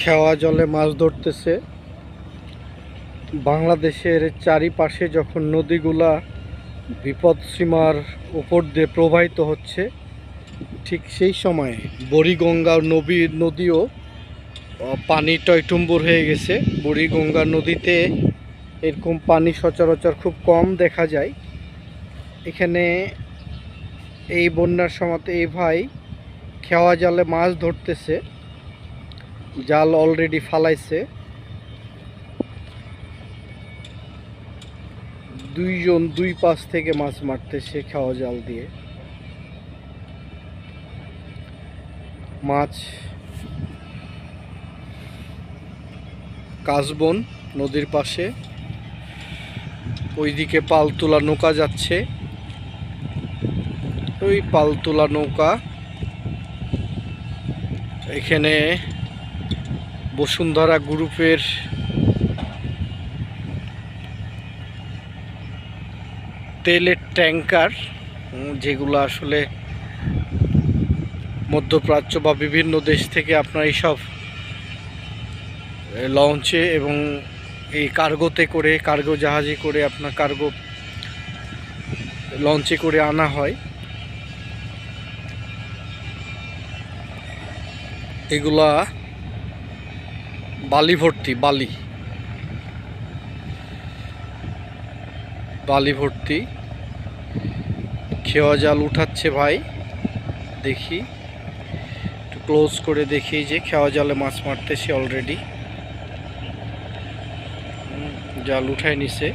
খেওয়া জলে মাছ ধরতেছে। বাংলাদেশের চারিপাশে যখন নদীগুলা বিপদসীমার উপর দিয়ে প্রবাহিত হচ্ছে, ঠিক সেই সময়ে বুড়িগঙ্গা নবী নদীও পানি টয়টুম্বুর হয়ে গেছে। বুড়িগঙ্গা নদীতে এরকম পানি সচরাচর খুব কম দেখা যায়। এখানে এই বন্যার সময়তে এই ভাই খেওয়া জালে মাছ ধরতেছে। জাল অলরেডি ফালাইছে। দুইজন দুই পাশ থেকে মাছ মারতেছে খাওয়া জাল দিয়ে। মাছ কাশবন নদীর পাশে। ওইদিকে পালতোলা নৌকা যাচ্ছে। ওই পালতোলা নৌকা এখানে বসুন্ধরা গ্রুপের তেলের ট্যাঙ্কার যেগুলো আসলে মধ্যপ্রাচ্য বা বিভিন্ন দেশ থেকে আপনার এইসব লঞ্চে এবং এই কার্গোতে করে, কার্গো জাহাজে করে আপনার কার্গো লঞ্চে করে আনা হয়। এগুলা বালি ভর্তি, বালি। বালি ভর্তি। খেওয়া জাল উঠাচ্ছে ভাই। দেখি। একটু ক্লোজ করে দেখি যে খেওয়া জালে মাছ মারতেছি অলরেডি জাল উঠায় নিছে।